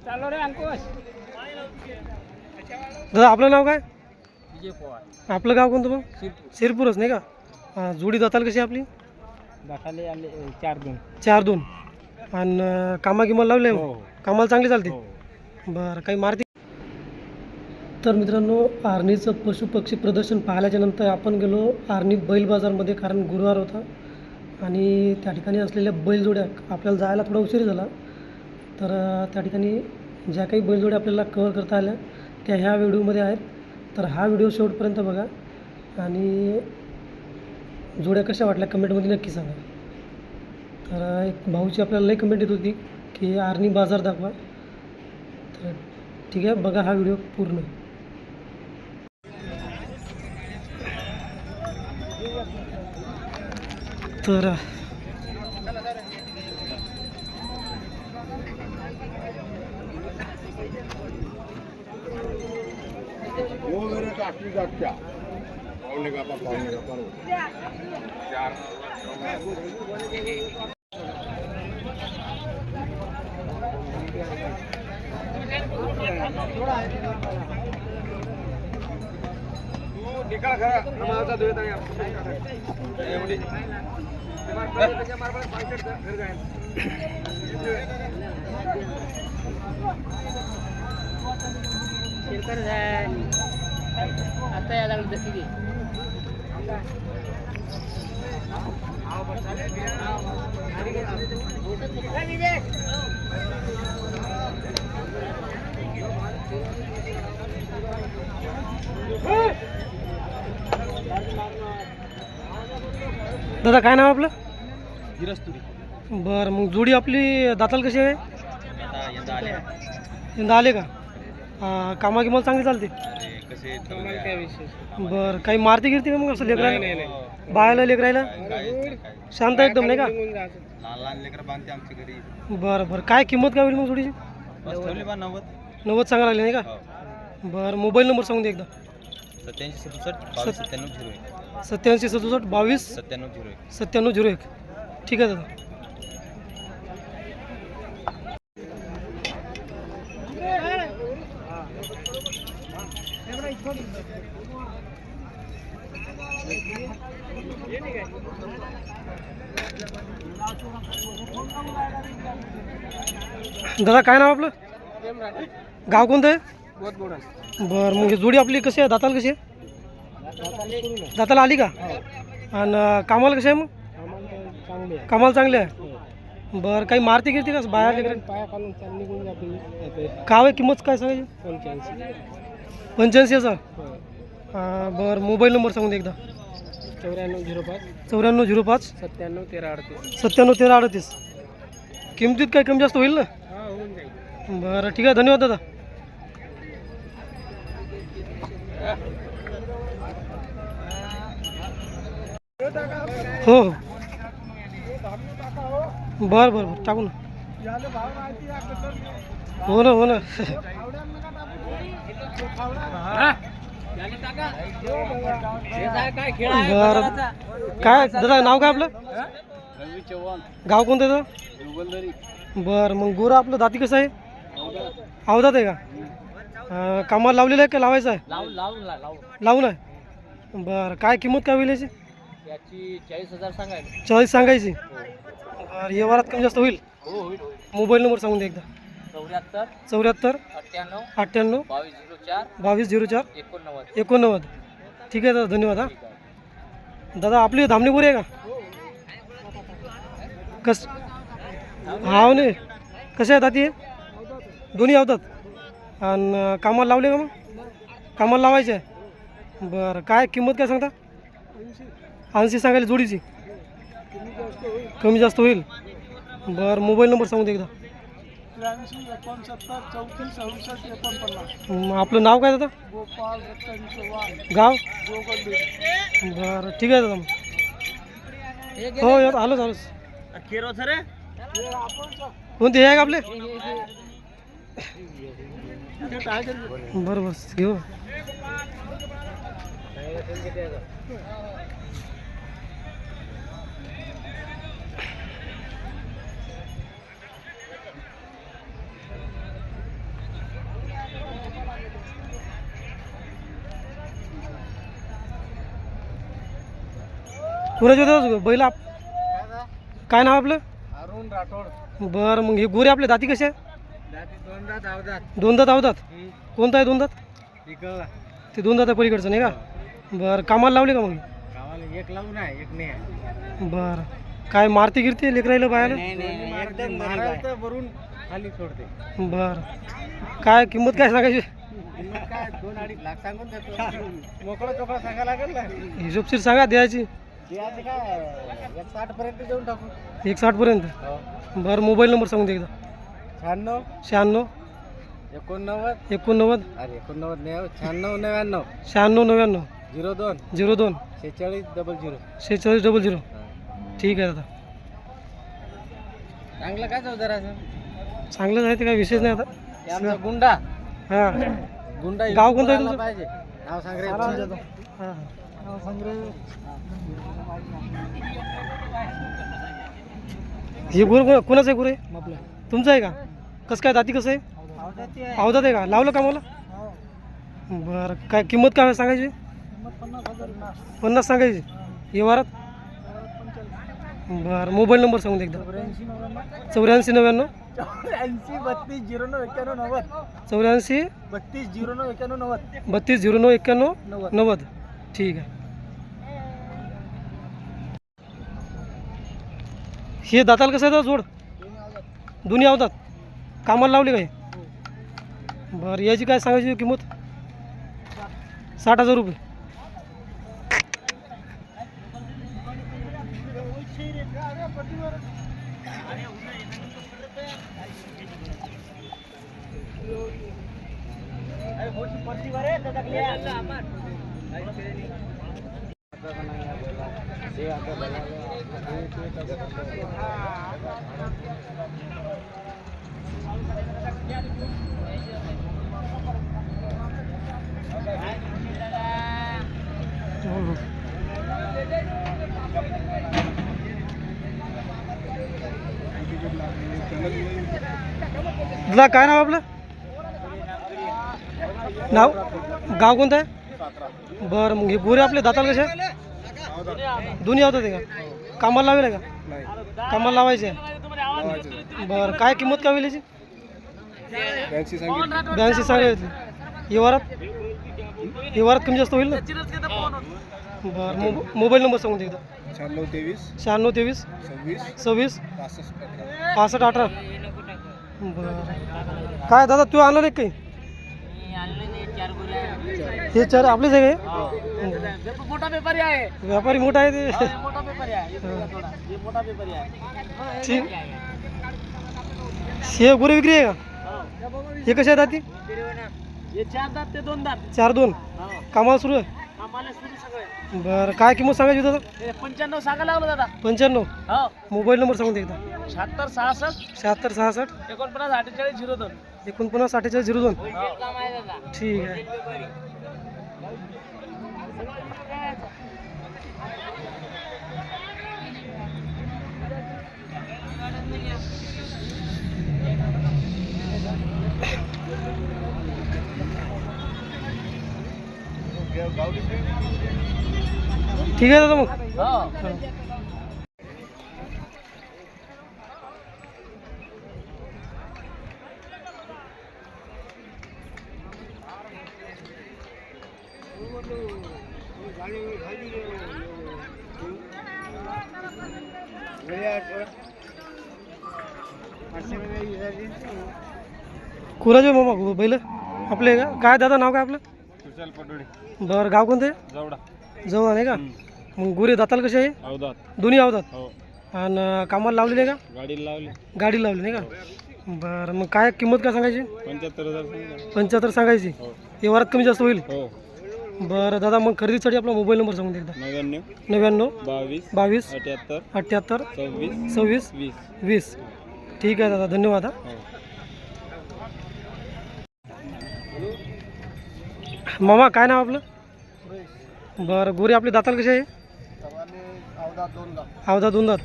चालो रे अंकुश. दादा आपलं नाव काय? विजय पवार. आपलं गाव कोणतं मग? शिरपूर. शिरपूरच नाही का? हा, जोडी जाताल कशी आपली? दाखले आले चार दोन. चार दोन. आणि कामा किंमत लावले हो कामाला चांगली चालते? हो बरं काही मारते? तर मित्रांनो आर्नीचं पशु पक्षी प्रदर्शन पाहिल्याच्या नंतर आपण गेलो आर्नी बैल बाजारमध्ये कारण गुरुवार होता. आणि त्या ठिकाणी असलेल्या बैलजोड्या आपल्याला जायला थोडा उशीर झाला. तर त्या ठिकाणी ज्या काही बैलजोड्या आपल्याला कवर करता आल्या त्या ह्या व्हिडिओमध्ये आहेत. तर हा व्हिडिओ शेवटपर्यंत बघा आणि जोड्या कशा वाटल्या कमेंटमध्ये नक्की सांगा. तर एक भाऊची आपल्याला लई कमेंट येत होती की आर्नी बाजार दाखवा. तर ठीक आहे बघा हा व्हिडिओ पूर्ण. तर मेरे काकी का क्या पावने का पा पावने का पर चार निकाल खरा नमाजा देत आहे शिरकर आता यायला लागलं किती? दादा काय नाव आपलं? गिरस्तुरी बरं मग जोडी आपली दाताल कशी आहे? यंदा आले का? हा, कामा किंमत चांगली चालते. काय विशेष बरं काही मारती गिरती का मग असं लेकरायला बायाला लेकरायला शांत एकदम नाही का? लहान लहान लेकर बांधते आमच्या घरी. बरं बरं. काय किंमत काय होईल मग जोडीची? बस ठेवली बा नव्वद. नव्वद सांगा लागले नाही का? बरं मोबाईल नंबर सांगून दे एकदा. सत्याऐंशी सदुसष्ट बावीस सत्त्याण्णव झिरो एक. सत्याऐंशी सदुसष्ट बावीस? सत्त्याण्णव झिरो एक. सत्त्याण्णव झिरो एक. ठीक आहे दादा. दादा काय नाव आपलं? गाव कोणतं आहे? बरं मग ही जोडी आपली कशी आहे? दाताला कशी आहे? दाताला आली का? आणि कामाला कशी आहे मग? कामाला चांगली आहे. बरं काही मारती गिरती का? बाहेर आहे किंमत काय सांगायची? पंच्याऐंशी हजार हां बरं. मोबाईल नंबर सांगून दे एकदा. चौऱ्याण्णव झिरो पाच. चौऱ्याण्णव झिरो पाच. सत्त्याण्णव तेरा अडतीस. सत्त्याण्णव तेरा अडतीस. किमतीत काय कमी जास्त होईल ना? हा होऊन जाईल. बरं ठीक आहे. धन्यवाद दादा. हो हो. बरं बरं बरं. टाकू ना. हो ना हो ना. बरं काय दादा नाव काय आपलं? गाव कोणतं दादा दुगलदरी बरं मग गोरा आपलं दाती कसं आहे? अवधात आहे का? कामाला लावलेलं आहे का लावायचं आहे? लावून आहे? बरं काय किंमत काय होईल याची? चाळीस हजार सांगायला. चाळीस सांगायची. बरं व्यवहारात कमी जास्त होईल? हो होईल मोबाईल नंबर सांगून दे एकदा. चौऱ्याहत्तर चौऱ्याहत्तर अठ्ठ्याण्णव अठ्ठ्याण्णव बावीस झिरो चार? एकोणनव्वद. एकोणनव्वद. ठीक आहे दादा धन्यवाद हा. आहे दादा आपली धामणीपुरी आहे का? कस हा नाही कसे आहेत दाती हे? दोन्ही आवतात? आणि कामाला लावले का मग? कामाला लावायचे? आहे बरं काय किंमत काय सांगता? ऐंशी सांगायला जोडीची. कमी जास्त होईल. बरं मोबाईल नंबर सांगू दे एकदा. त्र्याऐंशी एकोणसत्तर चौतीस अडुसष्ट एकोणपन्नास. म, आपलं नाव काय दादा? गोपाल रत्न चव्हाण गाव? बरं ठीक आहे दादा मग. हो यार आलोच आलोच. केरो सर? कोणते हे का आपले? बरं बरं घेऊ. कुणाच्या होत्या बैल आप काय नाव आपलं? अरुण राठोड. बरं मग हे गोरे आपले दाती कसे? दोन दात अवतात कोणता आहे दोन दात ते दोन दात पलीकडचं नाही का? बरं कामाला लावले का मग? एक लावून आहे एक नाही बरं. काय मारती गिरती लेकरायला मारायचं वरून खाली सोडते. बरं. काय किंमत काय सांगायची? हिशोबशीर सांगा द्यायची. एक साठ पर्यंत देऊन टाकू. एक साठपर्यंत हो. बरं मोबाईल नंबर सांगून दे एकदा. शहाण्णव. शहाण्णव. एकोणनव्वद. एकोणनव्वद. अरे एकोणनव्वद नाही हो, शहाण्णव नव्याण्णव. शहाण्णव नव्याण्णव. झिरो दोन. झिरो दोन. शेहेचाळीस डबल झिरो. शेहेचाळीस डबल झिरो. ठीक आहे दादा. चांगलं काय चौदा असं चांगलंच आहे ते काय विशेष नाही आता. गुंडा. हां. गुंडा गाव कोणतं? पाहिजे. नाव सांग रे हां. हे गुरु कोणाचं आहे गुरु आहे आपलं तुमचं आहे का? कसं काय दाती कसं आहे? अवधात आहे. का? लावलं का मला बरं काय किंमत काय सांगायची? पन्नास सांगायची. व्यवहारात बरं मोबाईल नंबर सांगून दे एकदा. चौऱ्याऐंशी नव्याण्णव. चौऱ्याऐंशी बत्तीस झिरो नऊ एक्क्याण्णव नव्वद. चौऱ्याऐंशी. बत्तीस झिरो नऊ एक्क्याण्णव नव्वद. बत्तीस झिरो नऊ एक्क्याण्णव नव्वद. नव्वद. ठीक आहे. हे दाताल कसं आहे जोड? दोन्ही आवतात. कामाला लावले काय? बरं याची काय सांगायची किंमत? साठ हजार रुपये. तुला काय नाव आपलं? नाव? गाव कोणतं आहे? बरं मग हे गोरे आपले दाताल कसे? दोन्ही आवतात आहे का? कामाला लावेल का? कामाला लावायचे बरं काय किंमत काय होईल याची? ब्याऐंशी सांगायची व्यवहारात व्यवहारात कमी जास्त होईल ना? बरं मो मोबाईल नंबर सांगून दे एकदा. शहाण्णव तेवीस. शहाण्णव तेवीस. सव्वीस. सव्वीस. पासष्ट अठरा. बरं काय दादा तू आणलं नाही काही हे चार आपलेच आहे काय? मोठा व्यापारी आहे. व्यापारी मोठा आहे ते. मोठा व्यापारी आहे. हे मोठा व्यापारी आहे. ठीक हे गुरे विक्री आहे का? हे. कसे आहेत दाती? हे चार दात ते दोन दात. चार दोन. हो. कामाला सुरू आहे? सगळे बरं काय किंमत सांगायची दादा हे पंच्याण्णव सांगायला लागलो दादा. पंच्याण्णव? हो. मोबाईल नंबर सांगून दे एकदा. शहात्तर सहासष्ट. शहात्तर सहासष्ट? एकोणपन्नास अठ्ठेचाळीस झिरो दोन. एकोणपन्नास अठ्ठेचाळीस झिरो दोन. काम आहे. दादा ठीक आहे. ठीक आहे दादा मग. कुराचे मामा बैल. आपले का? काय दादा नाव काय आपलं? पटोडे बरं गाव कोणतं? आहे जवडा. जवळ नाही का? मग गुरे दाताल कसे आहे? अवधात दोन्ही आवतात हो. आणि कामाला लावलेले आहे का? गाडीला लावले. गाडी लावली नाही का? बरं मग काय किंमत काय सांगायची? पंच्याहत्तर हजार पंच्याहत्तर सांगायची. हो. व्यवहारात कमी जास्त होईल? हो. बरं दादा मग खरेदीसाठी आपला मोबाईल नंबर सांगून दे एकदा. नव्याण्णव. नव्याण्णव. बावीस. बावीस. अठ्याहत्तर. अठ्ठ्याहत्तर सव्वीस. सव्वीस. वीस. वीस. ठीक आहे दादा. धन्यवाद हा. हो. मामा काय नाव आपलं? बरं गोरे आपले दाताल कसे आहे? अवधा दोन दात.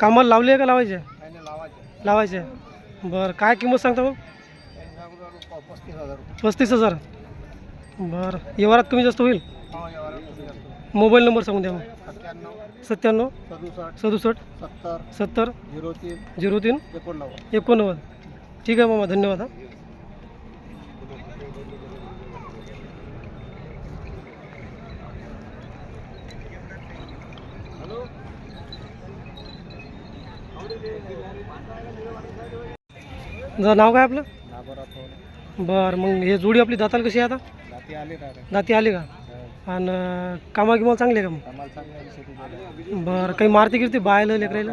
कामाला लावली आहे का लावायचे? आहे? लावायचे लावायचे आहे. बरं काय किंमत सांगता मग पस्तीस हजार. बरं व्यवहारात कमी जास्त होईल? मोबाईल नंबर सांगून द्या मग सत्त्याण्णव सदुसष्ट सत्तर सत्तर झिरो तीन झिरो तीन एकोणनव्वद. एकोणनव्वद. ठीक आहे मामा धन्यवाद हा. जर नाव काय आपलं? बरं मग हे जोडी आपली दाताल कशी आहे आता. दाती आली का? आणि कामा किमा चांगली आहे का मग? बरं काही मारती गिरती बायला लेकरायला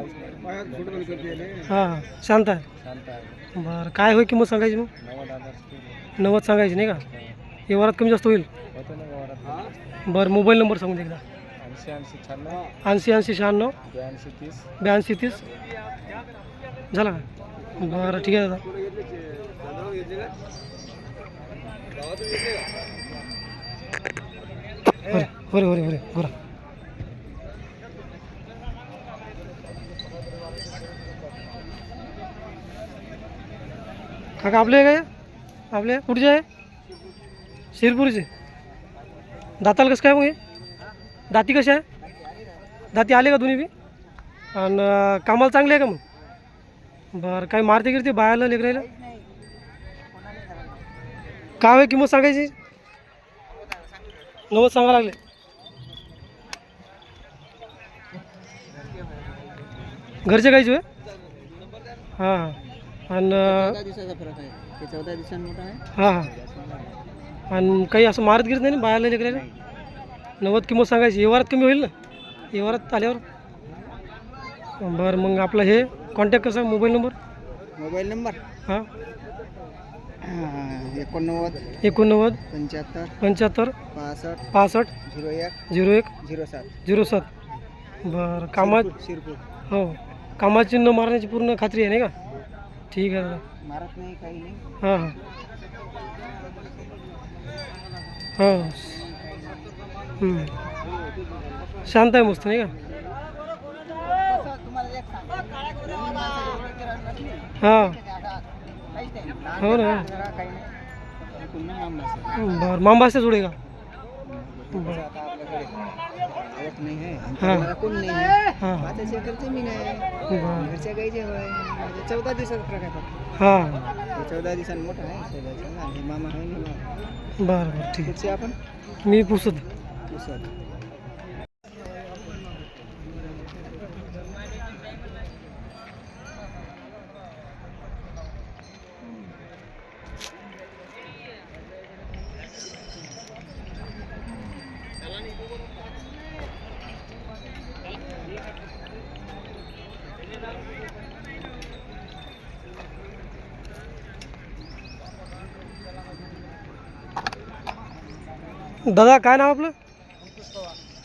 हां हां शांत आहे. बरं काय होईल किंमत सांगायची मग? नव्वद सांगायची नाही का? व्यवहारात कमी जास्त होईल? बरं मोबाईल नंबर सांगून दे एकदा. ऐंशी ऐंशी शहाण्णव. ब्याऐंशी तीस. झाला का? बरं ठीक आहे दादा. होरे होरे होरे बरं काका आपले काय आपले कुठचे आहे? शिरपूरचे. दाताला कसं काय मग हे? दाती कशा आहे? दाती आले का दोन्ही बी? आणि कामाला चांगले आहे का मग? बरं काय मारते गिरते बायाला लेकरायला काय होय किंमत सांगायची? नव्वद सांगा लागले. घरचे कायचे होय? हां आणि हां हां. आणि काही असं मारत गिरत नाही ना बायाला लेकरायला नव्वद किंमत सांगायची. व्यवहारात कमी होईल ना? व्यवहारात आल्यावर? बरं मग आपलं हे कॉन्टॅक्ट कसा मोबाईल नंबर? Mobile number? हाँ। एकोणनव्वद एकोणनव्वद पंच्याहत्तर पंच्याहत्तर पासष्ट पासष्ट झिरो एक झिरो एक झिरो सात. झिरो सात. बरं कामा शिरपूर हो. कामाची न मारण्याची पूर्ण खात्री आहे नाही का? ठीक आहे दादा. मारत नाही काही नाही. हाँ हाँ. हो. हम्म. शांत आहे मस्त नाही का? हां. हो ना. बरं मांबाच्या जोडे का? हां हां. म्हणजे चौदा दिवसाचा फक्त हां. चौदा दिवसांनी मोठा आहे हे. मामा आहे बरं बरं ठीक आपण? मी पुसत. पुसद दादा काय नाव आपलं?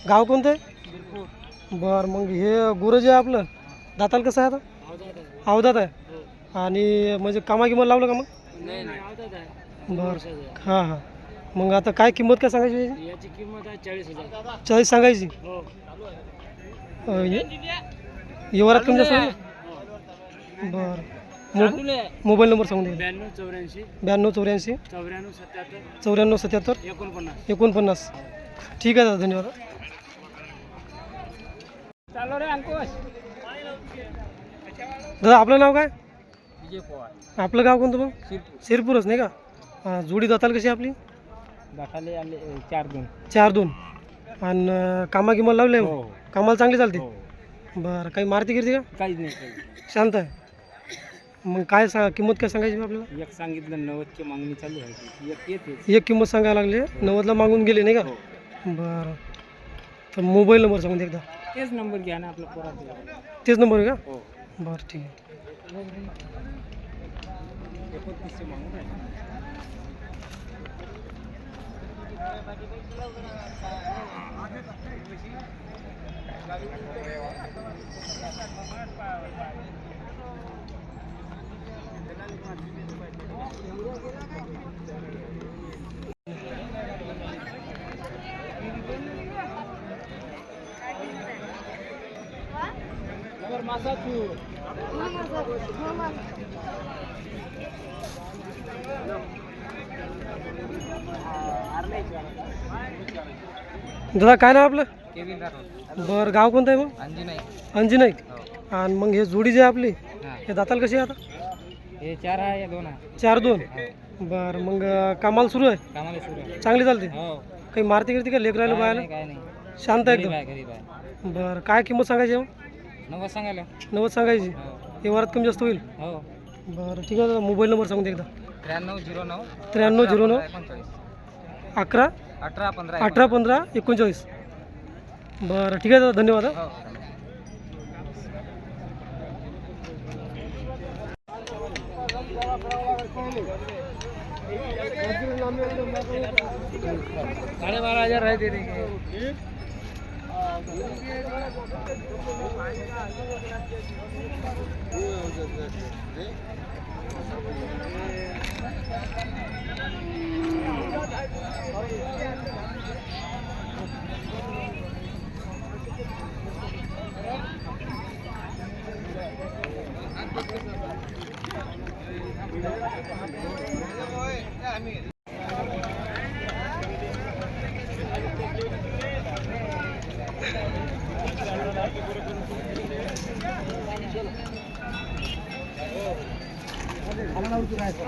गाव कोणतं? आहे बरं मग हे गुरं जे आहे आपलं. दाताल कसं आहे आता? अवधात आहे. आणि म्हणजे कामा किंमत लावलं का मग? बरं. हां हां. मग आता काय किंमत काय सांगायची याची? किंमत आहे चाळीस हजार. चाळीस सांगायची? हे- जास्त होईल ना? बरं. मोबाईल नंबर सांगून दे ब्याण्णव चौऱ्याऐंशी. ब्याण्णव चौऱ्याऐंशी. चौऱ्याण्णव सत्याहत्तर. चौऱ्याण्णव सत्याहत्तर. एकोणपन्नास. एकोणपन्नास. ठीक आहे दादा धन्यवाद. चालू रे अंकुश. दादा आपलं नाव काय? विजय पवार. आपलं गाव कोणतं मग? शिरपूर. शिरपूरच नाही का? हां जोडी दाताल कशी आपली? दाखले आले चार दोन. चार दोन. आणि कामा किंमत लावले हो? कामाला चांगली चालते? हो. बरं काही मारती गिरती का? काहीच नाही. शांत आहे. मग काय सांगा किंमत काय सांगायची आपल्याला? एक सांगितलं नव्वदची मागणी चालू आहे. एक येते एक किंमत सांगायला लागली. नव्वदला मागून गेले नाही का? हो. बरं. तर मोबाईल नंबर सांगून दे एकदा. तेच नंबर घ्या ना आपला पोराचा तेच नंबर आहे का? हो. बरं ठीक आहे. एकोणतीसचे मागून आहे दादा काय नाव आपलं? बरं गाव कोणतं आहे मग? अंजी नाही अंजी नाईक हो. आणि मग हे जोडी जी आहे आपली हां दाताल कशी आहे आता? हे चार आहे या दोन आहे. चार दोन. हो बरं मग कामाला सुरू आहे? कामाला सुरू आहे. चांगली चालते? हो. काही मारती गिरती का लेकर राहिलं काय बायाला नाही काय नाही. शांत गरीब एकदम. आहे गरीब आहे. बरं काय किंमत सांगायची मग नव्वद सांगायला. नव्वद सांगायची. हो. व्यवहारात कमी जास्त होईल? हो. बरं ठीक आहे दादा मोबाईल नंबर सांगून दे एकदा. त्र्याण्णव झिरो नऊ त्र्याण्णव झिरो नऊ एकोणचाळीस. अकरा अठरा पंधरा अठरा पंधरा एकोणचाळीस. बरं ठीक आहे दादा धन्यवाद हा. हो साढ़े बारह हजार है दे देंगे।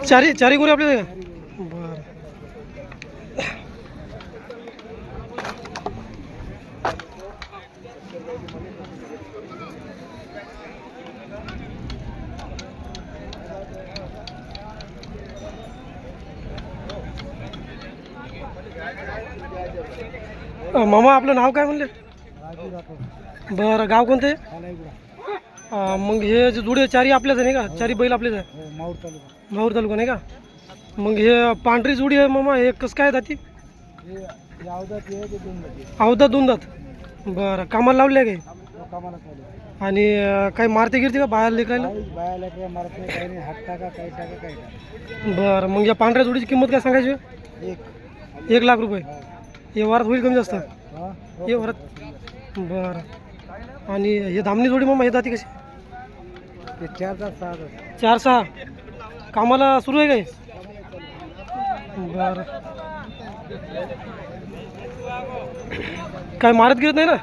चारी चारी गोरे आपल्या का बरं अं, मामा आपलं नाव काय म्हणले? बरं गाव कोणतं? आहे मग हे जे जुडे चारी आपल्याच आहे नाही का? चारी बैल आपलेच आहे. माऊर तालुका माहूर तालुका. नाही का? मग हे पांढरी जुडी आहे मामा हे कसं काय जाती? अवधात दोन दात बरं कामाला लावले काय? आणि काही मारते गिरते का बाहेर लेखायला बरं मग या पांढऱ्या जोडीची किंमत काय सांगायची? एक एक लाख रुपये. हे वारात होईल कमी जास्त? हा? हे वरात? बरं. आणि हे धामणी जोडी मामा हे जाती कशी? ते चार तास सहा तास चार सहा? कामाला सुरू आहे काय? बरं. काय मारत गिरत नाही ना?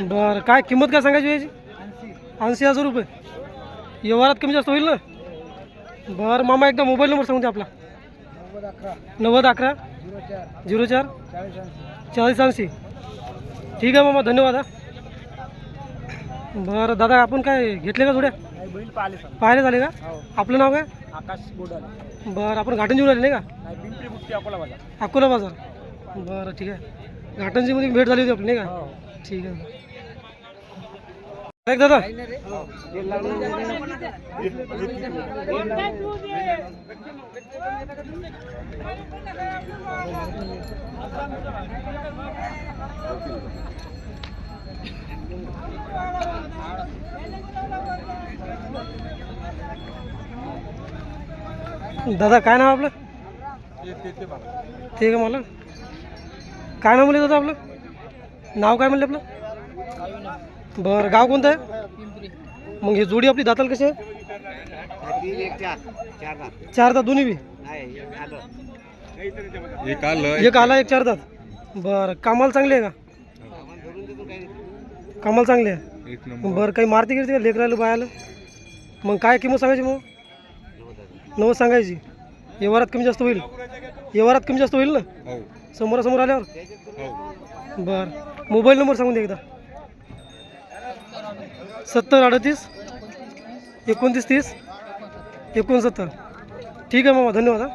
बरं. काय किंमत काय सांगायची याची? ऐंशी हजार रुपये. व्यवहारात कमी जास्त होईल ना? बरं. मामा एकदा मोबाईल नंबर सांगून दे आपला. नव्वद अकरा. नव्वद अकरा. झिरो चार. चाळीस ऐंशी. ठीक आहे मामा धन्यवाद हा. बरं दादा आपण काय घेतले का थोड्या? पाहिले झाले का? हो. आपलं नाव काय? आकाश गोडाल. बरं आपण घाटंजी आले नाही का? अकोला बाजार. अकोला बाजार. बरं ठीक आहे. घाटंजीमध्ये भेट झाली होती आपली नाही का? हो. ठीक आहे. दादा. दादा काय नाव आपलं? ते का मला? काय नाव म्हणले दादा आपलं? नाव काय म्हणलं आपलं? बरं गाव कोणतं? आहे मग ही जोडी आपली दाताल कशी आहे? चार. दात. दोन्ही बी? एक आलं एक आला एक चार दात. बरं कामाला चांगली आहे का? कामाला चांगली आहे? एक बरं काही मारती गिरती का लेकरायला बायाला मग काय किंमत सांगायची मग? नव्वद सांगायची. व्यवहारात कमी जास्त होईल. व्यवहारात कमी जास्त होईल ना? हो. समोरासमोर आल्यावर? हो. बरं मोबाईल नंबर सांगून दे एकदा. सत्तर अडतीस एकोणतीस तीस एकोणसत्तर. ठीक आहे मामा धन्यवाद हा.